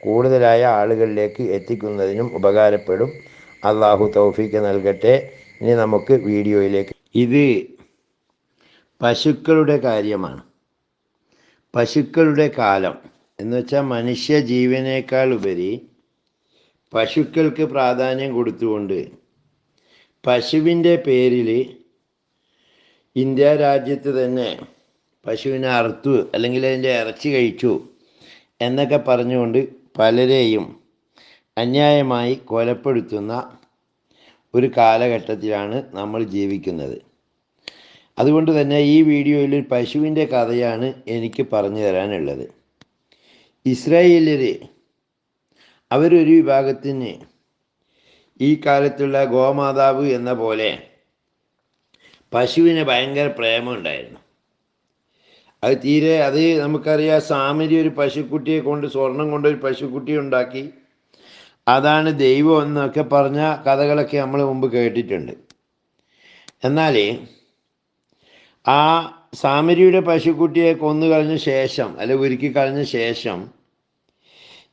കൂടുതലായ ആളുകളിലേക്ക് എത്തിക്കുന്നതിനും ഉപകാരപ്പെടും. അള്ളാഹു തൗഫീക്ക് നൽകട്ടെ. ഇനി നമുക്ക് വീഡിയോയിലേക്ക്. ഇത് പശുക്കളുടെ കാര്യമാണ്. പശുക്കളുടെ കാലം എന്ന് വെച്ചാൽ മനുഷ്യ ജീവനേക്കാൾ ഉപരി പശുക്കൾക്ക് പ്രാധാന്യം കൊടുത്തുകൊണ്ട് പശുവിന്റെ പേരിൽ ഇന്ത്യ രാജ്യത്ത് തന്നെ പശുവിനെ അറുത്തു അല്ലെങ്കിൽ അതിന്റെ ഇറച്ചി കഴിച്ചു എന്നൊക്കെ പറഞ്ഞുകൊണ്ട് പലരെയും അന്യായമായി കൊലപ്പെടുത്തുന്ന ഒരു കാലഘട്ടത്തിലാണ് നമ്മൾ ജീവിക്കുന്നത്. അതുകൊണ്ട് തന്നെ ഈ വീഡിയോയിൽ ഒരു പശുവിന്റെ കഥയാണ് എനിക്ക് പറഞ്ഞു തരാനുള്ളത്. ഇസ്രായേലിൽ അവരൊരു വിഭാഗത്തിന് ഈ കാലത്തുള്ള ഗോമാതാവ് എന്ന പോലെ പശുവിന് ഭയങ്കര പ്രേമമുണ്ടായിരുന്നു. അത് തീരെ അത് നമുക്കറിയാം സാമരി ഒരു പശുക്കുട്ടിയെ കൊണ്ട് സ്വർണം കൊണ്ട് ഒരു പശുക്കുട്ടി ഉണ്ടാക്കി. അതാണ് ദൈവം എന്നൊക്കെ പറഞ്ഞ കഥകളൊക്കെ നമ്മൾ മുമ്പ് കേട്ടിട്ടുണ്ട്. എന്നാൽ ആ സാമരിയുടെ പശുക്കുട്ടിയെ കൊന്നു കളഞ്ഞ ശേഷം അല്ലെ ഒരുക്കി കളഞ്ഞ ശേഷം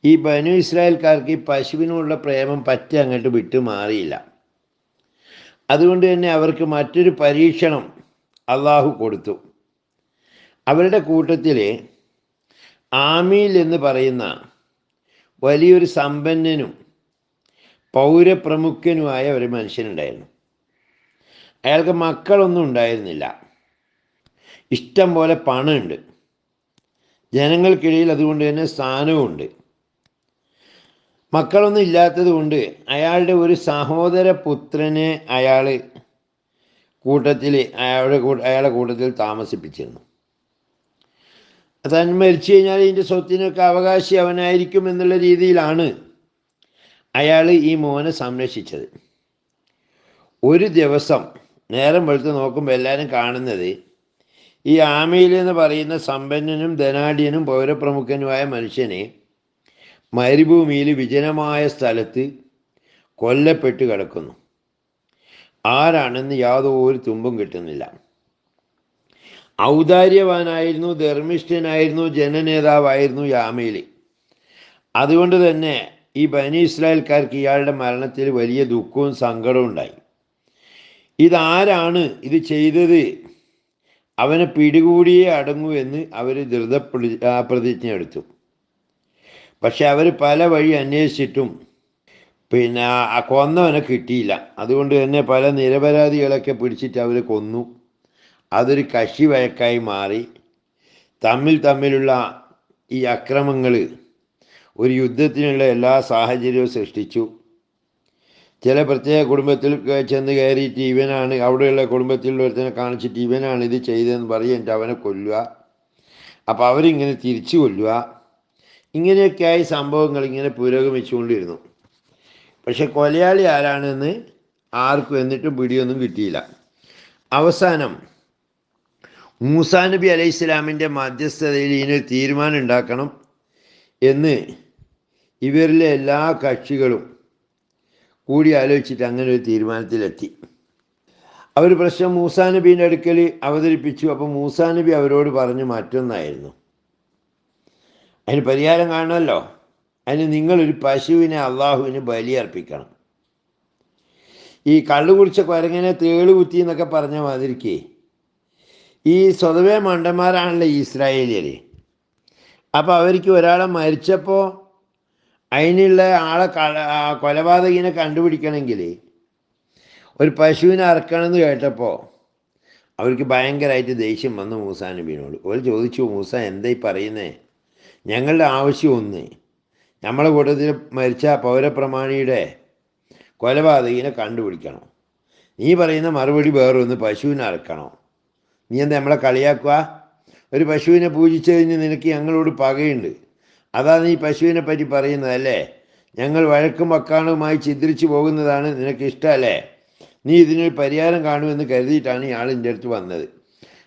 ഈ ബനു ഇസ്രായേൽക്കാർക്ക് ഈ പശുവിനോടുള്ള പ്രേമം പറ്റി അങ്ങോട്ട് വിട്ടു മാറിയില്ല. അതുകൊണ്ട് തന്നെ അവർക്ക് മറ്റൊരു പരീക്ഷണം അള്ളാഹു കൊടുത്തു. അവരുടെ കൂട്ടത്തിൽ ആമീൽ എന്ന് പറയുന്ന വലിയൊരു സമ്പന്നനും പൗരപ്രമുഖനുമായ ഒരു മനുഷ്യനുണ്ടായിരുന്നു. അയാൾക്ക് മക്കളൊന്നും ഉണ്ടായിരുന്നില്ല. ഇഷ്ടം പോലെ പണമുണ്ട്. ജനങ്ങൾക്കിടയിൽ അതുകൊണ്ട് തന്നെ സ്ഥാനവുമുണ്ട്. മക്കളൊന്നും ഇല്ലാത്തത് കൊണ്ട് അയാളുടെ ഒരു സഹോദര പുത്രനെ അയാൾ കൂട്ടത്തിൽ അയാളുടെ അയാളുടെ കൂട്ടത്തിൽ താമസിപ്പിച്ചിരുന്നു. താൻ മരിച്ചു കഴിഞ്ഞാൽ ഇതിന്റെ സ്വത്തിനൊക്കെ അവകാശി അവനായിരിക്കും എന്നുള്ള രീതിയിലാണ് അയാൾ ഈ മോനെ സംരക്ഷിച്ചത്. ഒരു ദിവസം നേരം വെളുത്ത് നോക്കുമ്പോൾ എല്ലാവരും കാണുന്നത് ഈ ആമയിൽ എന്ന് പറയുന്ന സമ്പന്നനും ധനാഢ്യനും പൗരപ്രമുഖനുമായ മനുഷ്യനെ മരുഭൂമിയിൽ വിജനമായ സ്ഥലത്ത് കൊല്ലപ്പെട്ട് കിടക്കുന്നു. ആരാണെന്ന് യാതൊരു തുമ്പും കിട്ടുന്നില്ല. ഔദാര്യവാനായിരുന്നു ധർമ്മിഷ്ഠനായിരുന്നു ജനനേതാവായിരുന്നു യാമേലി. അതുകൊണ്ട് തന്നെ ഈ ബനി ഇസ്രായേൽക്കാർക്ക് ഇയാളുടെ മരണത്തിൽ വലിയ ദുഃഖവും സങ്കടവും ഉണ്ടായി. ഇതാരാണ് ഇത് ചെയ്തത്? അവനെ പിടികൂടിയേ അടങ്ങൂ എന്ന് അവർ ധൃത പ്രതിജ്ഞ എടുത്തു. പക്ഷെ അവർ പല വഴി അന്വേഷിച്ചിട്ടും പിന്നെ കൊന്നവനെ കിട്ടിയില്ല. അതുകൊണ്ട് തന്നെ പല നിരപരാധികളൊക്കെ പിടിച്ചിട്ട് അവർ കൊന്നു. അതൊരു കശി വഴക്കായി മാറി തമ്മിൽ തമ്മിലുള്ള ഈ അക്രമങ്ങൾ ഒരു യുദ്ധത്തിനുള്ള എല്ലാ സാഹചര്യവും സൃഷ്ടിച്ചു. ചില പ്രത്യേക കുടുംബത്തിൽ ചെന്ന് കയറിയിട്ട് ഇവനാണ് അവിടെയുള്ള കുടുംബത്തിലുള്ളവരത്തിനെ കാണിച്ചിട്ട് ഇവനാണ് ഇത് ചെയ്തതെന്ന് പറഞ്ഞിട്ട് അവനെ കൊല്ലുക. അപ്പോൾ അവരിങ്ങനെ തിരിച്ചു കൊല്ലുക. ഇങ്ങനെയൊക്കെയായി സംഭവങ്ങൾ ഇങ്ങനെ പുരോഗമിച്ചുകൊണ്ടിരുന്നു. പക്ഷെ കൊലയാളി ആരാണെന്ന് ആർക്കും എന്നിട്ടും പിടിയൊന്നും കിട്ടിയില്ല. അവസാനം മൂസാ നബി അലൈഹി ഇസ്ലാമിന്റെ മധ്യസ്ഥതയിൽ ഇതിനൊരു തീരുമാനം ഉണ്ടാക്കണം എന്ന് ഇവരിലെ എല്ലാ കക്ഷികളും കൂടി ആലോചിച്ചിട്ട് അങ്ങനെ ഒരു തീരുമാനത്തിലെത്തി. അവർ പ്രശ്നം മൂസാ നബീന്റെ അടുക്കൽ അവതരിപ്പിച്ചു. അപ്പോൾ മൂസാ നബി അവരോട് പറഞ്ഞു മറ്റൊന്നായിരുന്നു. അതിന് പരിഹാരം കാണണമല്ലോ. അതിന് നിങ്ങളൊരു പശുവിനെ അള്ളാഹുവിന് ബലിയർപ്പിക്കണം ഈ കള്ളു കുടിച്ച കുരങ്ങനെ തേൾ കുത്തി എന്നൊക്കെ പറഞ്ഞ മാതിരിക്ക് ഈ സ്വതവേ മണ്ടന്മാരാണല്ലോ ഇസ്രായേലിയർ അപ്പോൾ അവർക്ക് ഒരാളെ മരിച്ചപ്പോൾ അതിനുള്ള ആളെ കൊലപാതകിനെ കണ്ടുപിടിക്കണമെങ്കിൽ ഒരു പശുവിനെ അറക്കണമെന്ന് കേട്ടപ്പോൾ അവർക്ക് ഭയങ്കരമായിട്ട് ദേഷ്യം വന്നു മൂസാ നബീനോട്. ഒരു ചോദിച്ചു മൂസ എന്തായി പറയുന്നേ? ഞങ്ങളുടെ ആവശ്യം ഒന്ന്. നമ്മളെ കൂട്ടത്തിൽ മരിച്ച പൗരപ്രമാണിയുടെ കൊലപാതകിനെ കണ്ടുപിടിക്കണം. നീ പറയുന്ന മറുപടി വേറൊന്ന് പശുവിനെ അറക്കണോ? നീ എന്താ നമ്മളെ കളിയാക്കുക ഒരു പശുവിനെ പൂജിച്ചു കഴിഞ്ഞ് നിനക്ക് ഞങ്ങളോട് പകയുണ്ട്. അതാണ് നീ പശുവിനെ പറ്റി പറയുന്നത് അല്ലേ? ഞങ്ങൾ വഴക്കും വക്കാണുമായി ചിദ്രിച്ചു പോകുന്നതാണ് നിനക്ക് ഇഷ്ടമല്ലേ നീ ഇതിനൊരു പരിഹാരം കാണുമെന്ന് കരുതിയിട്ടാണ് ഇയാൾ എന്റെ അടുത്ത് വന്നത്.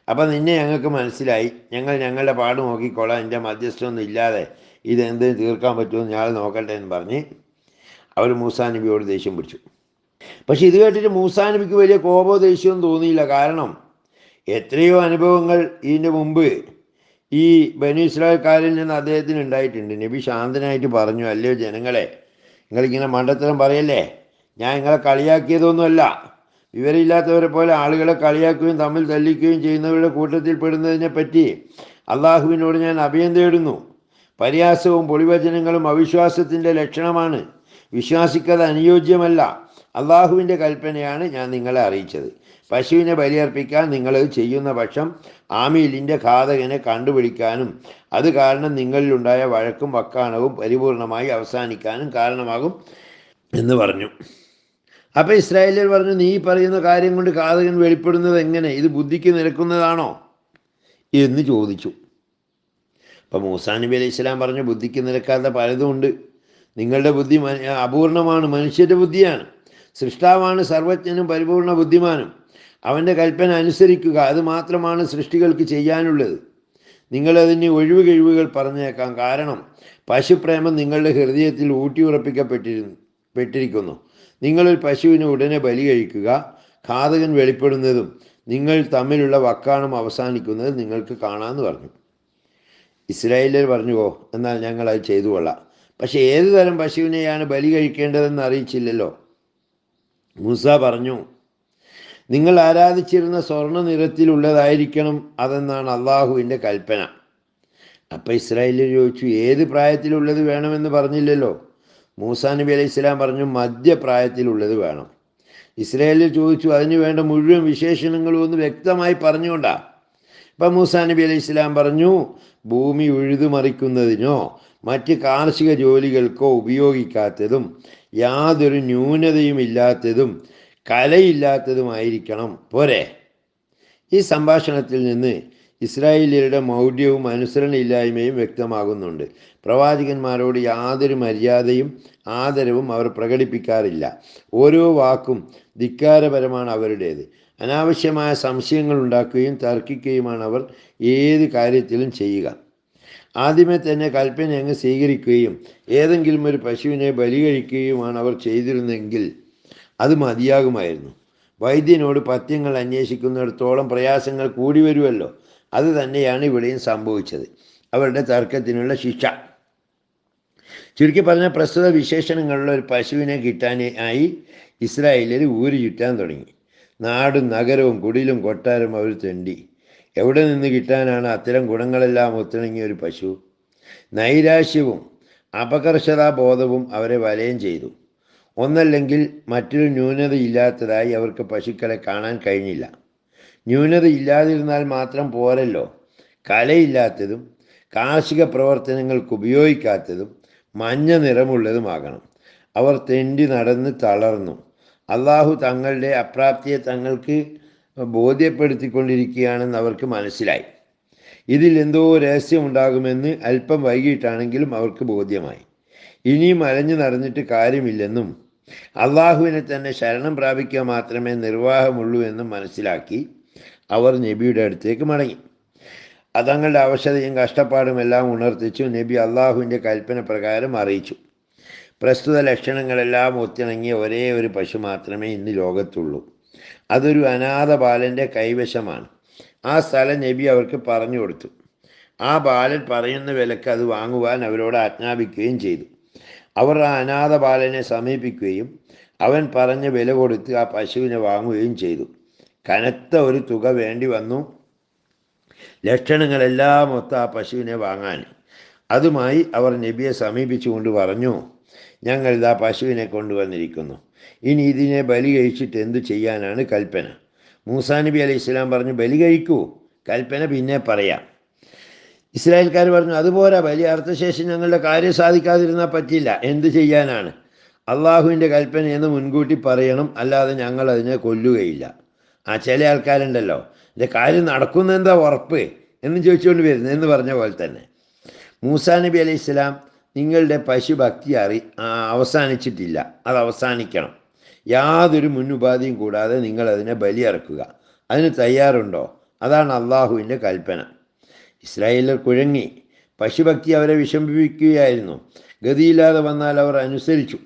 അപ്പം നിന്നെ ഞങ്ങൾക്ക് മനസ്സിലായി. ഞങ്ങൾ ഞങ്ങളുടെ പാട് നോക്കിക്കോളാം. എന്റെ മധ്യസ്ഥമൊന്നും ഇല്ലാതെ ഇതെന്ത് തീർക്കാൻ പറ്റുമെന്ന് ഞാൻ നോക്കട്ടെ എന്ന് പറഞ്ഞ് അവർ മൂസാ നബിയോട് ദേഷ്യം പിടിച്ചു. പക്ഷെ ഇത് കേട്ടിട്ട് മൂസാ നബിക്ക് വലിയ കോപോ ദേഷ്യമൊന്നും തോന്നിയില്ല. കാരണം എത്രയോ അനുഭവങ്ങൾ ഇതിന്റെ മുമ്പ്. ഈ ബനു ഇസ്രായേൽക്കാരിൽ നിന്ന് അദ്ദേഹത്തിന് ഉണ്ടായിട്ടുണ്ട്. നബി ശാന്തനായിട്ട് പറഞ്ഞു അല്ലയോ ജനങ്ങളെ നിങ്ങളിങ്ങനെ മണ്ടത്തരം പറയല്ലേ? ഞാൻ നിങ്ങളെ കളിയാക്കിയതൊന്നുമല്ല. വിവരമില്ലാത്തവരെ പോലെ ആളുകളെ കളിയാക്കുകയും തമ്മിൽ തല്ലിക്കുകയും ചെയ്യുന്നവരുടെ കൂട്ടത്തിൽ പെടുന്നതിനെ പറ്റി അള്ളാഹുവിനോട് ഞാൻ അഭയം തേടുന്നു. പരിഹാസവും പൊളിവചനങ്ങളും അവിശ്വാസത്തിന്റെ ലക്ഷണമാണ്. വിശ്വാസിക്കത് അനുയോജ്യമല്ല. അള്ളാഹുവിന്റെ കൽപ്പനയാണ് ഞാൻ നിങ്ങളെ അറിയിച്ചത്. പശുവിനെ ബലിയർപ്പിക്കാൻ നിങ്ങൾ ചെയ്യുന്ന പക്ഷം ആമീലിന്റെ ഘാതകനെ കണ്ടുപിടിക്കാനും അത് കാരണം നിങ്ങളിലുണ്ടായ വഴക്കും വക്കാണവും പരിപൂർണമായി അവസാനിക്കാനും കാരണമാകും എന്ന് പറഞ്ഞു. അപ്പം ഇസ്രായേലിയർ പറഞ്ഞു നീ പറയുന്ന കാര്യം കൊണ്ട് ഘാതകൻ വെളിപ്പെടുന്നത് എങ്ങനെ? ഇത് ബുദ്ധിക്ക് നിരക്കുന്നതാണോ? എന്ന് ചോദിച്ചു. അപ്പം മൂസാ നബി അലൈഹി ഇസ്ലാം പറഞ്ഞു ബുദ്ധിക്ക് നിരക്കാത്ത പലതുമുണ്ട് നിങ്ങളുടെ ബുദ്ധി അപൂർണമാണ് മനുഷ്യന്റെ ബുദ്ധിയാണ്. സൃഷ്ടാവാണ് സർവജ്ഞനും പരിപൂർണ ബുദ്ധിമാനും. അവന്റെ കൽപ്പന അനുസരിക്കുക. അത് മാത്രമാണ് സൃഷ്ടികൾക്ക് ചെയ്യാനുള്ളത്. നിങ്ങളതിന് ഒഴിവ് കഴിവുകൾ പറഞ്ഞേക്കാം. കാരണം പശുപ്രേമം നിങ്ങളുടെ ഹൃദയത്തിൽ ഊട്ടിയുറപ്പിക്കപ്പെട്ടിരുന്നു പെട്ടിരിക്കുന്നു. നിങ്ങളൊരു പശുവിന് ഉടനെ ബലി കഴിക്കുക ഘാതകൻ വെളിപ്പെടുന്നതും നിങ്ങൾ തമ്മിലുള്ള വക്കാണം അവസാനിക്കുന്നത് നിങ്ങൾക്ക് കാണാമെന്ന് പറഞ്ഞു. ഇസ്രായേലർ പറഞ്ഞു ഓ എന്നാൽ ഞങ്ങൾ അത് ചെയ്തു കൊള്ളാം. പക്ഷേ ഏത് തരം പശുവിനെയാണ് ബലി കഴിക്കേണ്ടതെന്ന് അറിയിച്ചില്ലല്ലോ? മൂസ പറഞ്ഞു നിങ്ങൾ ആരാധിച്ചിരുന്ന സ്വർണ നിറത്തിലുള്ളതായിരിക്കണം അതെന്നാണ് അള്ളാഹുവിന്റെ കൽപ്പന. അപ്പം ഇസ്രായേലിൽ ചോദിച്ചു ഏത് പ്രായത്തിലുള്ളത് വേണമെന്ന് പറഞ്ഞില്ലല്ലോ. മൂസാ നബി അലൈഹി ഇസ്ലാം പറഞ്ഞു മധ്യപ്രായത്തിലുള്ളത് വേണം. ഇസ്രായേലിൽ ചോദിച്ചു അതിന് വേണ്ട മുഴുവൻ വിശേഷണങ്ങളും ഒന്ന് വ്യക്തമായി പറഞ്ഞുകൊണ്ടാ. ഇപ്പം മൂസാ നബി അലൈഹി ഇസ്ലാം പറഞ്ഞു ഭൂമി ഉഴുതുമറിക്കുന്നതിനോ മറ്റ് കാർഷിക ജോലികൾക്കോ ഉപയോഗിക്കാത്തതും യാതൊരു ന്യൂനതയും ഇല്ലാത്തതും കലയില്ലാത്തതുമായിരിക്കണം. പോരെ. ഈ സംഭാഷണത്തിൽ നിന്ന് ഇസ്രായേലിയരുടെ മൗഢ്യവും അനുസരണയില്ലായ്മയും വ്യക്തമാകുന്നുണ്ട്. പ്രവാചകന്മാരോട് യാതൊരു മര്യാദയും ആദരവും അവർ പ്രകടിപ്പിക്കാറില്ല. ഓരോ വാക്കും ധിക്കാരപരമാണ് അവരുടേത്. അനാവശ്യമായ സംശയങ്ങൾ ഉണ്ടാക്കുകയും തർക്കിക്കുകയുമാണ് അവർ ഏത് കാര്യത്തിലും ചെയ്യുക. ആദ്യമേ തന്നെ കൽപ്പന അങ്ങ് സ്വീകരിക്കുകയും ഏതെങ്കിലും ഒരു പശുവിനെ ബലി കഴിക്കുകയുമാണ് അവർ ചെയ്തിരുന്നെങ്കിൽ അത് മതിയാകുമായിരുന്നു. വൈദ്യനോട് പഥ്യങ്ങൾ അന്വേഷിക്കുന്നിടത്തോളം പ്രയാസങ്ങൾ കൂടി വരുമല്ലോ. അത് തന്നെയാണ് ഇവിടെയും സംഭവിച്ചത്. അവരുടെ തർക്കത്തിനുള്ള ശിക്ഷ. ചുരുക്കി പറഞ്ഞ പ്രസ്തുത വിശേഷണങ്ങളുള്ള ഒരു പശുവിനെ കിട്ടാനായി ഇസ്രായേലിൽ ഊര് ചുറ്റാൻ തുടങ്ങി. നാടും നഗരവും കുടിലും കൊട്ടാരവും അവർ തെണ്ടി. എവിടെ നിന്ന് കിട്ടാനാണ് അത്തരം ഗുണങ്ങളെല്ലാം ഒത്തിണങ്ങിയ ഒരു പശു? നൈരാശ്യവും അപകർഷതാബോധവും അവരെ വലയം ചെയ്തു. ഒന്നല്ലെങ്കിൽ മറ്റൊരു ന്യൂനതയില്ലാത്തതായി അവർക്ക് പശുക്കളെ കാണാൻ കഴിഞ്ഞില്ല. ന്യൂനത ഇല്ലാതിരുന്നാൽ മാത്രം പോരല്ലോ. കലയില്ലാത്തതും കാർഷിക പ്രവർത്തനങ്ങൾക്ക് ഉപയോഗിക്കാത്തതും മഞ്ഞ നിറമുള്ളതുമാകണം. അവർ തെണ്ടി നടന്ന് തളർന്നു. അള്ളാഹു തങ്ങളുടെ അപ്രാപ്തിയെ തങ്ങൾക്ക് ബോധ്യപ്പെടുത്തിക്കൊണ്ടിരിക്കുകയാണെന്ന് അവർക്ക് മനസ്സിലായി. ഇതിൽ എന്തോ രഹസ്യമുണ്ടാകുമെന്ന് അല്പം വൈകിട്ടാണെങ്കിലും അവർക്ക് ബോധ്യമായി. ഇനിയും അലഞ്ഞു നടന്നിട്ട് കാര്യമില്ലെന്നും അള്ളാഹുവിനെ തന്നെ ശരണം പ്രാപിക്കുക മാത്രമേ നിർവാഹമുള്ളൂ എന്ന് മനസ്സിലാക്കി അവർ നബിയുടെ അടുത്തേക്ക് മടങ്ങി. അതങ്ങളുടെ അവശതയും കഷ്ടപ്പാടും എല്ലാം ഉണർത്തിച്ചു നബി അള്ളാഹുവിന്റെ കൽപ്പന പ്രകാരം അറിയിച്ചു. പ്രസ്തുത ലക്ഷണങ്ങളെല്ലാം ഒത്തിണങ്ങിയ ഒരേ ഒരു പശു മാത്രമേ ഇന്ന് ലോകത്തുള്ളൂ. അതൊരു അനാഥ ബാലന്റെ കൈവശമാണ്. ആ സ്ഥലം നബി അവർക്ക് പറഞ്ഞു കൊടുത്തു. ആ ബാലൻ പറയുന്ന വിലക്ക് അത് വാങ്ങുവാൻ അവരോട് ആജ്ഞാപിക്കുകയും ചെയ്തു. അവർ ആ അനാഥ ബാലനെ സമീപിക്കുകയും അവൻ പറഞ്ഞ വില കൊടുത്ത് ആ പശുവിനെ വാങ്ങുകയും ചെയ്തു. കനത്ത ഒരു തുക വേണ്ടി വന്നു. ലക്ഷണങ്ങളെല്ലാം ഒത്ത ആ പശുവിനെ വാങ്ങാൻ. അതുമായി അവർ നബിയെ സമീപിച്ചുകൊണ്ട് പറഞ്ഞു ഞങ്ങൾ ഇതാ പശുവിനെ കൊണ്ടുവന്നിരിക്കുന്നു. ഇനി ഇതിനെ ബലി കഴിച്ചിട്ട് എന്തു ചെയ്യാനാണ് കൽപ്പന? മൂസാ നബി അലൈഹി ഇസ്ലാം പറഞ്ഞു ബലി കഴിക്കൂ. കൽപ്പന പിന്നെ പറയാം. ഇസ്രായേൽക്കാർ പറഞ്ഞു അതുപോരാ വലിയ അർത്ഥശേഷി ഞങ്ങളുടെ കാര്യം സാധിക്കാതിരുന്നാൽ പറ്റില്ല എന്ത് ചെയ്യാനാണ്? അള്ളാഹുവിന്റെ കൽപ്പന എന്ന് മുൻകൂട്ടി പറയണം. അല്ലാതെ ഞങ്ങൾ അതിനെ കൊല്ലുകയില്ല. ആ ചില ആൾക്കാരുണ്ടല്ലോ എന്റെ കാര്യം നടക്കുന്ന എന്താ ഉറപ്പ്? എന്ന് ചോദിച്ചുകൊണ്ട് വരുന്നത് എന്ന് പറഞ്ഞ പോലെ തന്നെ. മൂസാ നബി അലൈഹി ഇസ്ലാം നിങ്ങളുടെ പശുഭക്തി അറി അവസാനിച്ചിട്ടില്ല. അത് അവസാനിക്കണം. യാതൊരു മുന്നുപാധിയും കൂടാതെ നിങ്ങൾ അതിനെ ബലിയിറക്കുക. അതിന് തയ്യാറുണ്ടോ? അതാണ് അള്ളാഹുവിന്റെ കൽപ്പന. ഇസ്രായേലർ കുഴങ്ങി പശുഭക്തി അവരെ വിഷമിപ്പിക്കുകയായിരുന്നു. ഗതിയില്ലാതെ വന്നാൽ അവർ അനുസരിച്ചു.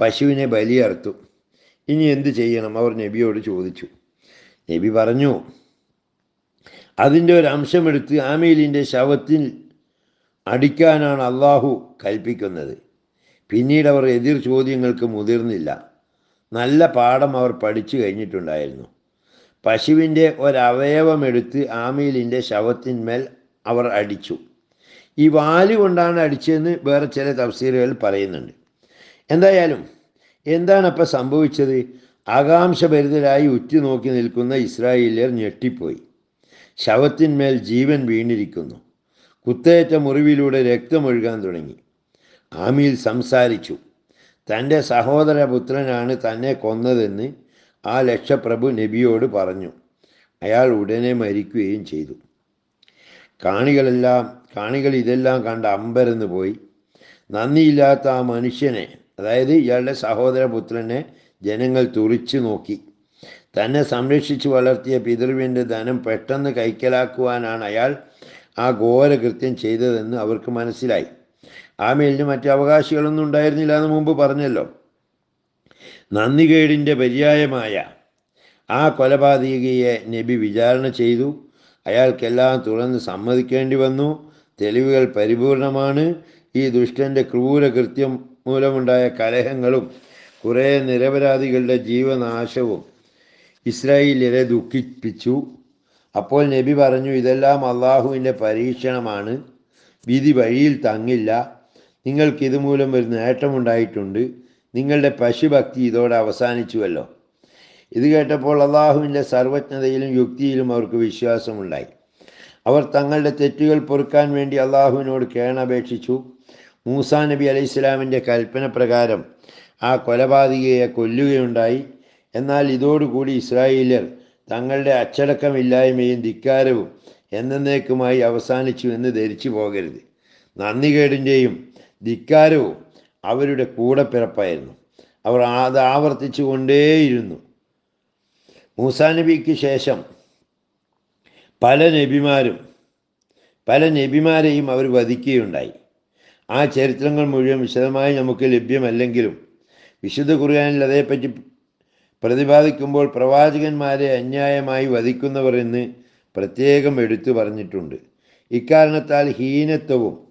പശുവിനെ ബലിയർത്തു. ഇനി എന്ത് ചെയ്യണം? അവർ നബിയോട് ചോദിച്ചു. നബി പറഞ്ഞു അതിന്റെ ഒരു അംശമെടുത്ത് ആമീലിന്റെ ശവത്തിൽ അടിക്കാനാണ് അള്ളാഹു കൽപ്പിക്കുന്നത്. പിന്നീട് അവർ എതിർ ചോദ്യങ്ങൾക്ക് മുതിർന്നില്ല. നല്ല പാഠം അവർ പഠിച്ചു കഴിഞ്ഞിട്ടുണ്ടായിരുന്നു. പശുവിന്റെ ഒരവയവമെടുത്ത് ആമീലിന്റെ ശവത്തിന്മേൽ അവർ അടിച്ചു. ഈ വാൽ കൊണ്ടാണ് അടിച്ചതെന്ന് വേറെ ചില തഫ്സീലുകൾ പറയുന്നുണ്ട്. എന്തായാലും എന്താണ് അപ്പം സംഭവിച്ചത്? ആകാംക്ഷഭരിതരായി ഉറ്റുനോക്കി നിൽക്കുന്ന ഇസ്രായേലിയർ ഞെട്ടിപ്പോയി. ശവത്തിന്മേൽ ജീവൻ വീണിരിക്കുന്നു. കുത്തേറ്റ മുറിവിലൂടെ രക്തമൊഴുകാൻ തുടങ്ങി. ആമീൽ സംസാരിച്ചു. തന്റെ സഹോദരപുത്രനാണ് തന്നെ കൊന്നതെന്ന് ആ ലക്ഷപ്രഭു നബിയോട് പറഞ്ഞു അയാൾ ഉടനെ മരിക്കുകയും ചെയ്തു. കാണികളെല്ലാം കാണികൾ ഇതെല്ലാം കണ്ട് അമ്പരന്ന് പോയി. നന്ദിയില്ലാത്ത ആ മനുഷ്യനെ അതായത് ഇയാളുടെ സഹോദരപുത്രനെ ജനങ്ങൾ തുറിച്ചു നോക്കി. തന്നെ സംരക്ഷിച്ചു വളർത്തിയ പിതൃവിന്റെ ധനം പെട്ടെന്ന് കൈക്കലാക്കുവാനാണ് അയാൾ ആ ഘോരകൃത്യം ചെയ്തതെന്ന് അവർക്ക് മനസ്സിലായി. ആമേലിന് മറ്റു അവകാശികളൊന്നും ഉണ്ടായിരുന്നില്ല എന്ന് മുമ്പ് പറഞ്ഞല്ലോ. നന്ദികേടിന്റെ പര്യായമായ ആ കൊലപാതകയെ നബി വിചാരണ ചെയ്തു. അയാൾക്കെല്ലാം തുറന്ന് സമ്മതിക്കേണ്ടി വന്നു. തെളിവുകൾ പരിപൂർണമാണ്. ഈ ദുഷ്ടന്റെ ക്രൂര കൃത്യം മൂലമുണ്ടായ കലഹങ്ങളും കുറേ നിരപരാധികളുടെ ജീവനാശവും ഇസ്രായേലിനെ ദുഃഖിപ്പിച്ചു. അപ്പോൾ നബി പറഞ്ഞു ഇതെല്ലാം അള്ളാഹുവിന്റെ പരീക്ഷണമാണ്. വിധി വഴിയിൽ തങ്ങില്ല. നിങ്ങൾക്കിതുമൂലം ഒരു നേട്ടമുണ്ടായിട്ടുണ്ട്. നിങ്ങളുടെ പശുഭക്തി ഇതോടെ അവസാനിച്ചുവല്ലോ. ഇത് കേട്ടപ്പോൾ അള്ളാഹുവിന്റെ സർവജ്ഞതയിലും യുക്തിയിലും അവർക്ക് വിശ്വാസമുണ്ടായി. അവർ തങ്ങളുടെ തെറ്റുകൾ പൊറുക്കാൻ വേണ്ടി അള്ളാഹുവിനോട് കേണപേക്ഷിച്ചു. മൂസാ നബി അലൈഹി ഇസ്ലാമിന്റെ കൽപ്പന പ്രകാരം ആ കൊലപാതകയെ കൊല്ലുകയുണ്ടായി. എന്നാൽ ഇതോടുകൂടി ഇസ്രായേലിയർ തങ്ങളുടെ അച്ചടക്കമില്ലായ്മയും ധിക്കാരവും എന്നേക്കുമായി അവസാനിച്ചു എന്ന് ധരിച്ചു പോകരുത് നന്ദികേടിന്റെയും ധിക്കാരവും അവരുടെ കൂടെ പിറപ്പായിരുന്നു. അവർ അത് ആവർത്തിച്ചു കൊണ്ടേയിരുന്നു മൂസാ നബിക്ക് ശേഷം പല നബിമാരും പല നബിമാരെയും അവർ വധിക്കുകയുണ്ടായി. ആ ചരിത്രങ്ങൾ മുഴുവൻ വിശദമായി നമുക്ക് ലഭ്യമല്ലെങ്കിലും വിശുദ്ധ ഖുർആനിൽ അതേപ്പറ്റി പ്രതിപാദിക്കുമ്പോൾ പ്രവാചകന്മാരെ അന്യായമായി വധിക്കുന്നവർ എന്ന് പ്രത്യേകം എടുത്തു പറഞ്ഞിട്ടുണ്ട്. ഇക്കാരണത്താൽ ഹീനത്വവും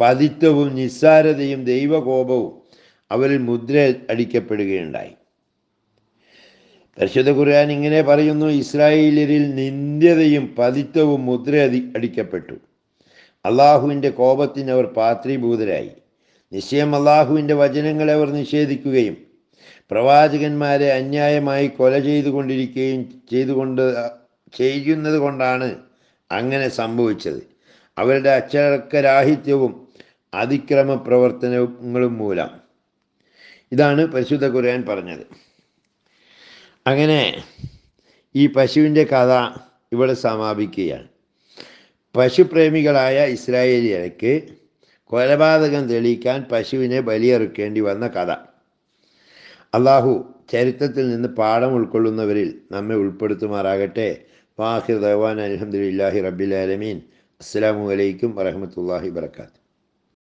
പതിത്വവും നിസ്സാരതയും ദൈവകോപവും അവരിൽ മുദ്ര അടിക്കപ്പെടുകയുണ്ടായി. പരിശുദ്ധ ഖുർആൻ ഇങ്ങനെ പറയുന്നു ഇസ്രായേലിൽ നിന്ദ്യതയും പതിത്വവും മുദ്ര അടി- അടിക്കപ്പെട്ടു. അള്ളാഹുവിന്റെ കോപത്തിന് അവർ പാത്രീഭൂതരായി. നിശ്ചയം അള്ളാഹുവിന്റെ വചനങ്ങളെ അവർ നിഷേധിക്കുകയും പ്രവാചകന്മാരെ അന്യായമായി കൊല ചെയ്തുകൊണ്ടിരിക്കുകയും ചെയ്തുകൊണ്ട് ചെയ്യുന്നത് കൊണ്ടാണ് അങ്ങനെ സംഭവിച്ചത്. അവരുടെ അച്ചടക്കരാഹിത്യവും അതിക്രമ പ്രവർത്തനങ്ങളും മൂലം. ഇതാണ് പരിശുദ്ധ ഖുർആൻ പറഞ്ഞത്. അങ്ങനെ ഈ പശുവിന്റെ കഥ ഇവിടെ സമാപിക്കുകയാണ്. പശുപ്രേമികളായ ഇസ്രായേലിയർക്ക് കൊലപാതകം തെളിയിക്കാൻ പശുവിനെ ബലിയെറുക്കേണ്ടി വന്ന കഥ. അള്ളാഹു ചരിത്രത്തിൽ നിന്ന് പാഠം ഉൾക്കൊള്ളുന്നവരിൽ നമ്മെ ഉൾപ്പെടുത്തുമാറാകട്ടെ. വാഹിർ ദവാൻ അലഹമുല്ലാഹി റബ്ബിൽ ആലമീൻ. അസ്സാം വലൈക്കും വരഹമത്തല്ലാഹി വർക്കാത്തു